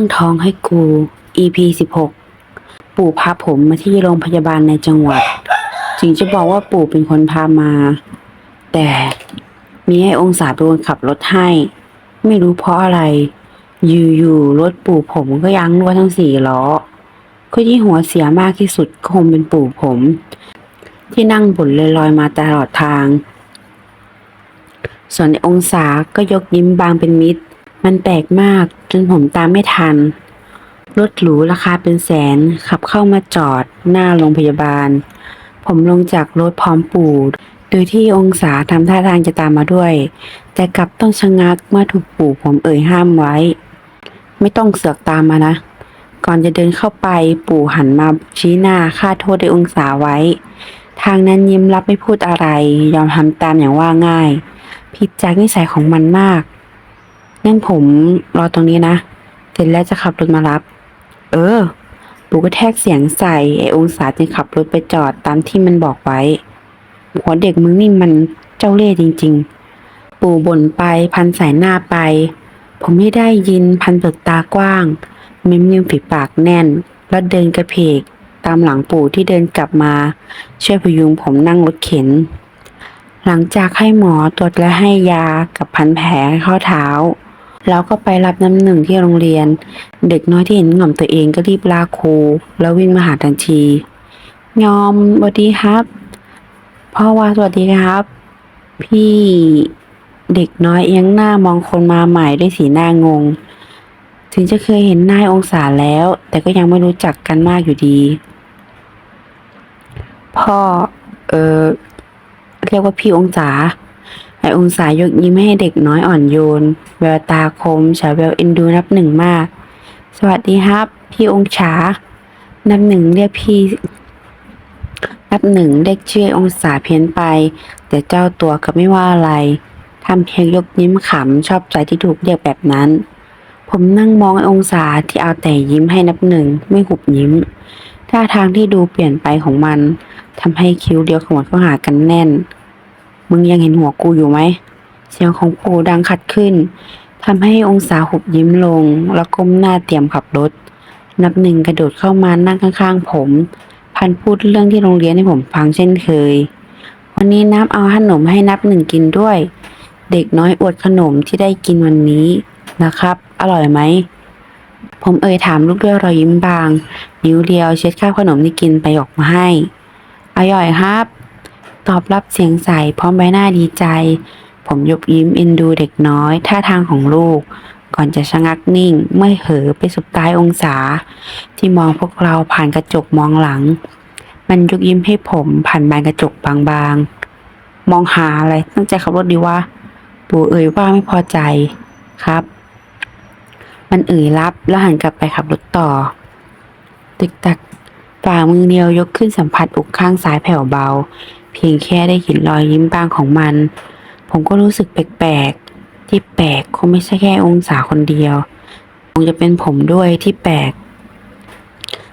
ตั้งท้องให้กู EP 16ปู่พาผมมาที่โรงพยาบาลในจังหวัด ถึงจะบอกว่าปู่เป็นคนพามา แต่มีให้องศาเป็นคนขับรถให้ ไม่รู้เพราะอะไร อยู่ๆรถปู่ผมก็ยั้งรั่วทั้งสี่ล้อคนที่หัวเสียมากที่สุดคงเป็นปู่ผม ที่นั่งบ่นลอยๆมาตลอดทาง ส่วนในองศาก็ยกยิ้มบางเป็นมิตร มันแปลกมากจนผมตามไม่ทัน รถหรูราคาเป็นแสนขับเข้ามาจอดหน้าโรงพยาบาล ผมลงจากรถพร้อมปู่โดยที่องศาทำท่าทางจะตามมาด้วย แต่กลับต้องชะงักเมื่อถูกปู่ผมเอ่ยห้ามไว้ ไม่ต้องเสือกตามมานะ ก่อนจะเดินเข้าไปปู่หันมาชี้หน้าฆ่าโทษด้วยองศาไว้ ทางนั้นยิ้มรับไม่พูดอะไร ยอมทำตามอย่างว่าง่าย ผิดจากนิสัยของมันมาก งั้นผมรอตรงนี้นะ เสร็จแล้วจะขับรถมารับ เออ ปู่ก็แทกเสียงใส่ไอองศาจึงขับรถไปจอดตามที่มันบอกไว้ หัวเด็กมึงนี่มันเจ้าเล่ห์จริง ๆ ปู่บ่นไปพันสายหน้าไป ผมไม่ได้ยินพันเบิกตากว้าง เม้มริมฝีปากแน่น แล้วเดินกระเพก ตามหลังปู่ที่เดินกลับมา ช่วยพยุงผมนั่งรถเข็นหลังจากให้หมอตรวจและให้ยากับพันแผลข้าเท้า แล้วก็ไปรับน้ำหนึ่งที่โรงเรียน เด็กน้อยที่เห็นหง่อมตัวเองก็รีบลากครู แล้ววิ่งมาหาทันที ยอมสวัสดีครับ พ่อว่าสวัสดีครับ พี่เด็กน้อยเอียงหน้ามองคนมาใหม่ด้วยสีหน้างง ถึงจะเคยเห็นหน้าองศาแล้ว แต่ก็ยังไม่รู้จักกันมากอยู่ดี พ่อ เออเรียกว่าพี่องศา ไอองศายกยิ้มให้เด็กน้อยอ่อนโยน แววตาคมฉาแววเอ็นดูนับหนึ่งมาก สวัสดีครับ พี่องศานับหนึ่งเรียกพี่นับหนึ่งเรียกชื่อองศาเพี้ยนไป แต่เจ้าตัวก็ไม่ว่าอะไรทำเพียงยกยิ้มขำชอบใจที่ถูกเรียกแบบนั้น ผมนั่งมองไอองศาที่เอาแต่ยิ้มให้นับหนึ่งไม่หุบยิ้มท่าทางที่ดูเปลี่ยนไปของมันทำให้คิ้วเดียวขมวดเข้าหากันแน่น มึงยังเห็นหัวกูอยู่ไหม เสียงของปู่ดังขัดขึ้นทำให้องศาหุบยิ้มลง แล้วก้มหน้าเตรียมขับรถ นับหนึ่งกระโดดเข้ามานั่งข้างๆผม พันพูดเรื่องที่โรงเรียนให้ผมฟังเช่นเคย วันนี้น้ำเอาขนมให้นับหนึ่งกินด้วย เด็กน้อยอวดขนมที่ได้กินวันนี้นะครับ อร่อยไหม ผมเอ่ยถามลูกด้วยรอยยิ้มบาง นิ้วเดียวเช็ดคราบขนมที่กินไปออกมาให้ อร่อยครับ ตอบรับเสียงใสพร้อมใบหน้าดีใจ ผมยกยิ้มเอ็นดูเด็กน้อย ท่าทางของลูก ก่อนจะชะงักนิ่ง เมื่อเหอไปสุดใต้องศา ที่มองพวกเราผ่านกระจกมองหลัง มันยุกยิ้มให้ผมผ่านบานกระจกบางๆ มองหาอะไรตั้งใจขับรถดีวะปู่เอ่ยว่าไม่พอใจครับ มันเอ่ยรับแล้วหันกลับไปขับรถต่อ ตึกตักฝ่ามือเดียวยกขึ้นสัมผัสอกข้างซ้ายแผ่วเบา พียงแค่ได้เห็นรอยยิ้มบางของมัน ผมก็รู้สึกแปลกๆ ที่แปลกคงไม่ใช่แค่องศาคนเดียว คงจะเป็นผมด้วยที่แปลก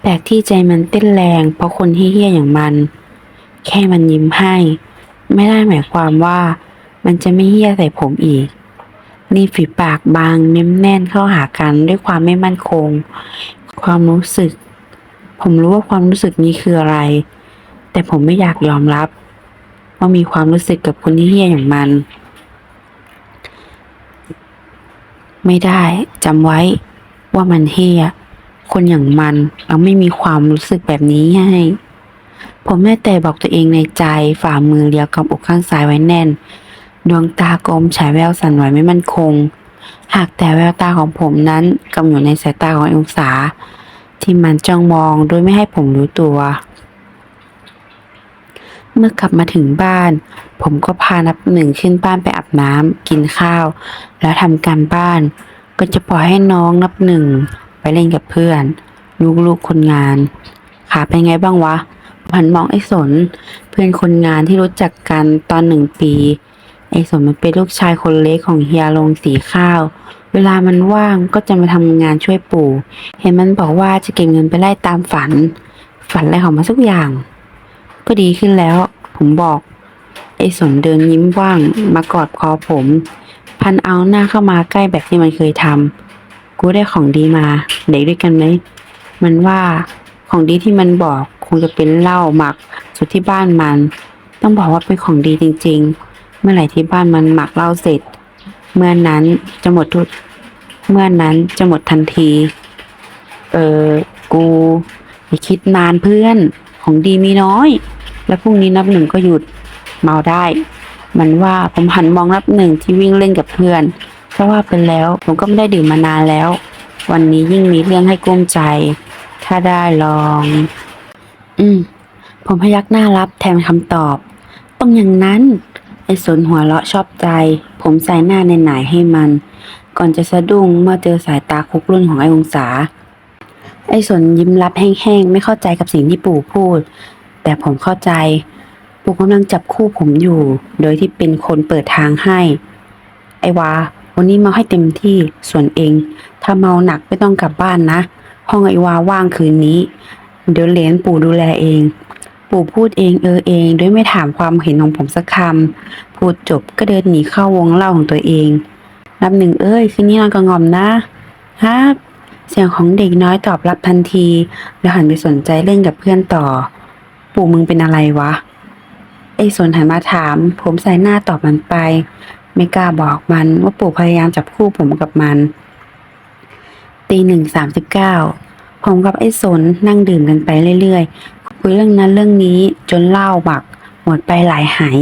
แปลกที่ใจมันเต้นแรง เพราะคนที่เฮี้ยอย่างมัน แค่มันยิ้มให้ ไม่ได้หมายความว่ามันจะไม่เฮี้ยใส่ผมอีกนี่ฝีปากบางเม้มแน่นเข้าหากันด้วยความไม่มั่นคง ความรู้สึก ผมรู้ว่าความรู้สึกนี้คืออะไร แต่ผมไม่อยากยอมรับ ว่ามีความรู้สึกกับคนที่เฮี้ยอย่างมัน ไม่ได้จำไว้ว่ามันเฮี้ยคนอย่างมันเราไม่มีความรู้สึกแบบนี้ให้ ผมแม่แต่บอกตัวเองในใจฝ่ามือเลียวกับอกข้างซ้ายไว้แน่น ดวงตากลมฉายแววสั่นไหวไม่มั่นคง หากแต่แววตาของผมนั้นกำอยู่ในสายตาขององศา ที่มันจ้องมองโดยไม่ให้ผมรู้ตัว เมื่อกลับมาถึงบ้าน ผมก็พานับหนึ่งขึ้นบ้านไปอาบน้ำกินข้าว แล้วทำการบ้าน ก็จะปล่อยให้น้องนับหนึ่งไปเล่นกับเพื่อน ลูกๆคนงานขาเป็นไงบ้างวะผันมองไอ้สน เพื่อนคนงานที่รู้จักกันตอนหนึ่งปี ไอ้สนมันเป็นลูกชายคนเล็กของเฮียลงสีข้าว เวลามันว่างก็จะมาทำงานช่วยปู่ เห็นมันบอกว่าจะเก็บเงินไปไล่ตามฝัน ฝันอะไรของมันสักอย่าง ก็ดีขึ้นแล้ว ผมบอก ไอ้สนเดินยิ้มว่างมากอดคอผม พันเอาหน้าเข้ามาใกล้แบบที่มันเคยทกูได้ของดีมา เด็กด้วยกันไหมมันว่าของดีที่มันบอกคงจะเป็นเหล้าหมักสุดที่บ้านมัน ต้องบอกว่าเป็นของดีจริง ๆ เมื่อไหร่ที่บ้านมันหมักเหล้าเสร็จ เมื่อนั้นจะหมดทุกเมื่อนั้นจะหมดทันที เออ กูอย่าคิดนานเพื่อน ของดีมีน้อย แล้วพรุ่งนี้นับหนึ่งก็หยุดเมาได้ มันว่าผมหันมองนับหนึ่งที่วิ่งเล่นกับเพื่อน เพราะว่าเป็นแล้วผมก็ไม่ได้ดื่มมานานแล้ว วันนี้ยิ่งมีเรื่องให้กุ้มใจ ถ้าได้ลอง อืม ผมพยักหน้ารับแทนคำตอบ ต้องอย่างนั้น ไอ้สนหัวเราะชอบใจ ผมใส่หน้าในหนายให้มัน ก่อนจะสะดุ้งเมื่อเจอสายตาคุกรุ่นของไอ้องศาไอ้สนยิ้มรับแห้งๆ ไม่เข้าใจกับสิ่งที่ปู่พูด แต่ผมเข้าใจปู่กำลังจับคู่ผมอยู่ โดยที่เป็นคนเปิดทางให้ ไอ้วาวันนี้มาให้เต็มที่ส่วนเอง ถ้าเมาหนักไม่ต้องกลับบ้านนะ ห้องไอ้วาว่างคืนนี้ เดี๋ยวเหลนปู่ดูแลเอง ปู่พูดเองเออเองโดยไม่ถามความเห็นของผมสักคำพูดจบก็เดินหนีเข้าวงเล่าของตัวเองนับหนึ่งเอ้ยคืนนี้นอนกระงอมนะครับเสียงของเด็กน้อยตอบรับทันที แล้วหันไปสนใจเล่นกับเพื่อนต่อ ปู่มึงเป็นอะไรวะ ไอ้สนหันมาถาม ผมใส่หน้าตอบมันไป ไม่กล้าบอกมันว่าปู่พยายามจับคู่ผมกับมัน ตีหนึ่งสามสิบเก้าผมกับไอ้สนนั่งดื่มกันไปเรื่อยๆ คุยเรื่องนั้นเรื่องนี้จนเหล้าหมัก หมดไปหลายหาย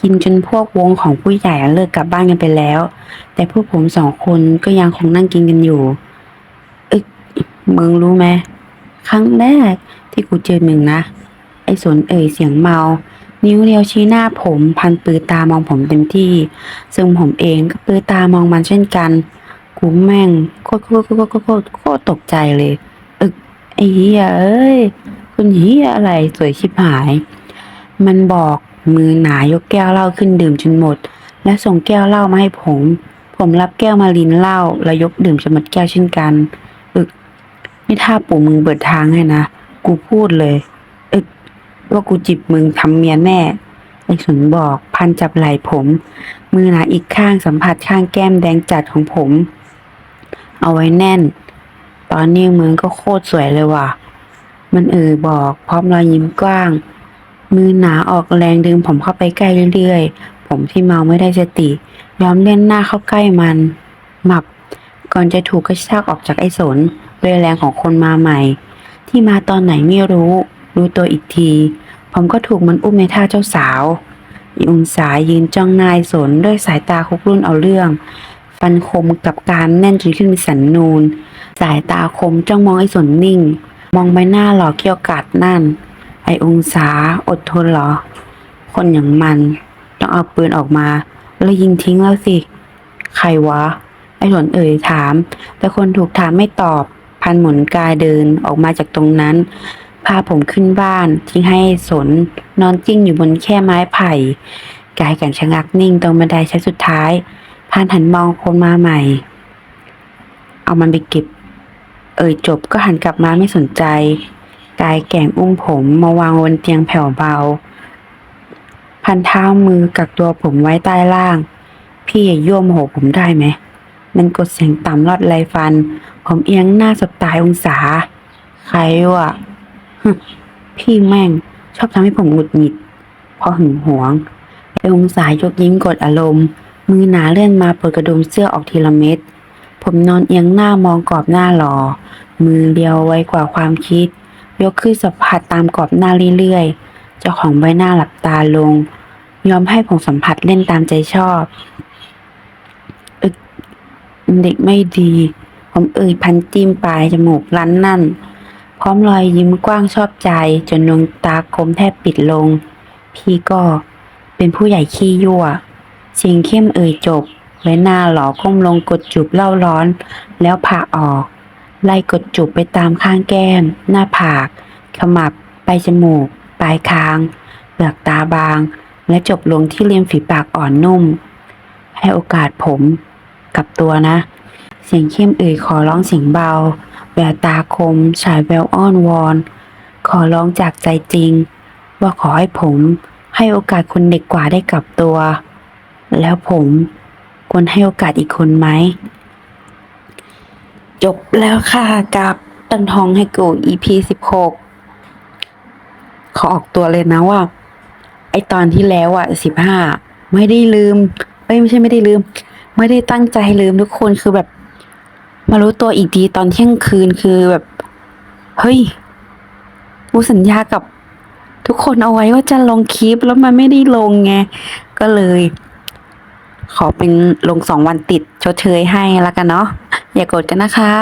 กินจนพวกวงของผู้ใหญ่เลิกกลับบ้านกันไปแล้ว แต่พวกผมสองคนก็ยังคงนั่งกินกันอยู่ เอ้ยมึงรู้ไหมครั้งแรกที่กูเจอมึงนะ ไอ้สนเอ่ยเสียงเมา นิ้วเดียวชี้หน้าผม พันปือตามองผมเต็มที่ ซึ่งผมเองก็ปือตามองมันเช่นกัน กูแม่งโคตรโคตรโคตรโคตรโคตรตกใจเลย อึกไอ้เหี้ยเอ้ยคุณเหี้ยอะไรสวยชิบหาย มันบอกมือหนายกแก้วเหล้าขึ้นดื่มจนหมด และส่งแก้วเหล้ามาให้ผม ผมรับแก้วมาลินเหล้าแล้วยกดื่มจนหมดแก้วเช่นกัน อึกนี่ถ้าปู่มึงเปิดทางให้นะ กูพูดเลย ว่ากูจิบมึงทำเมียแน่ไอ้สนบอกพันจับไหล่ผม มือหนาอีกข้างสัมผัสข้างแก้มแดงจัดของผม เอาไว้แน่น ตอนนี้มึงก็โคตรสวยเลยว่ะ มันเอ่ยบอกพร้อมรอยยิ้มกว้าง มือหนาออกแรงดึงผมเข้าไปใกล้เรื่อยๆ ผมที่เมาไม่ได้สติ ยอมเล่นหน้าเข้าใกล้มัน หมับ ก่อนจะถูกกระชากออกจากไอ้สนด้วยแรงของคนมาใหม่ ที่มาตอนไหนไม่รู้ รู้ตัวอีกที ผมก็ถูกมันอุ้มในท่าเจ้าสาวอีองศายืนจ้องนายสนด้วยสายตาคุกรุ่นเอาเรื่อง ฟันคมกับการแน่นจนขึ้นเป็นสันนูน สายตาคมจ้องมองไอ้สนนิ่ง มองใบหน้าหล่อเกี้ยวกัดนั่น ไอ้องศาอดทนเหรอ คนอย่างมัน ต้องเอาปืนออกมา แล้วยิงทิ้งแล้วสิ ใครวะ ไอ้หลนเอ่ยถาม แต่คนถูกถามไม่ตอบ พันหมุนกายเดินออกมาจากตรงนั้น พาผมขึ้นบ้าน ทิ้งให้สน นอนจิ้งอยู่บนแค่ไม้ไผ่กายกันชะงักนิ่งตรงบันไดชั้นสุดท้ายพานหันมองคนมาใหม่ เอามันไปเก็บ เอ่ยจบก็หันกลับมาไม่สนใจ กายแก่งอุ้มผมมาวางบนเตียงแผ่วเบา พันเท้ามือกักตัวผมไว้ใต้ล่าง พี่อย่าย่วมโหผมได้ไหม มันกดเสียงต่ำลอดไรฟัน ผมเอียงหน้าสบตายองศา ใครวะ พี่แม่งชอบทำให้ผมหงุดหงิดพราะหึงหวงไอองศายกยิ้มกดอารมณ์ มือหนาเลื่อนมาเปิดกระดุมเสื้อออกทีละเม็ด ผมนอนเอียงหน้ามองกรอบหน้าหลอ มือเดียวไว้กว่าความคิด ยกขึ้นสัมผัสตามกรอบหน้าเรื่อยๆ เจ้าของใบหน้าหลับตาลง ยอมให้ผมสัมผัสเล่นตามใจชอบอึกเด็กไม่ดี ผมเอ่ยพันจิ้มปลายจมูกลันนั่น พร้อมรอยยิ้มกว้างชอบใจ จนดวงตาคมแทบปิดลง พี่ก็เป็นผู้ใหญ่ขี้ยั่ว เสียงเข้มเอ่ยจบไว้หน้าหลอก้มลงกดจูบเล่าร้อน แล้วผ่าออก ไล่กดจูบไปตามข้างแก้ม หน้าผาก ขมับไปจมูก ปลายคางเปลือกตาบาง และจบลงที่ริมฝีปากอ่อนนุ่ม ให้โอกาสผมกลับตัวนะ เสียงเข้มเอ่ยขอร้องเสียงเบา แววตาคม ฉายแววอ้อนวอน ขอร้องจากใจจริง ว่าขอให้ผมให้โอกาสคนเด็กกว่าได้กลับตัว แล้วผมควรให้โอกาสอีกคนไหม จบแล้วค่ะกับตันทองให้กู EP สิบหกขอออกตัวเลยนะว่า ไอตอนที่แล้วอะสิบห้าไม่ได้ลืม เอ้ยไม่ใช่ไม่ได้ลืม ไม่ได้ตั้งใจลืมทุกคนคือแบบ มารู้ตัวอีกทีตอนเที่ยงคืนคือแบบ เฮ้ยกูสัญญากับทุกคนเอาไว้ว่าจะลงคลิปแล้วมันไม่ได้ลงไง ก็เลย ขอเป็นลงสองวันติดชดเชยให้แล้วกันเนาะอย่ากดกันนะคะ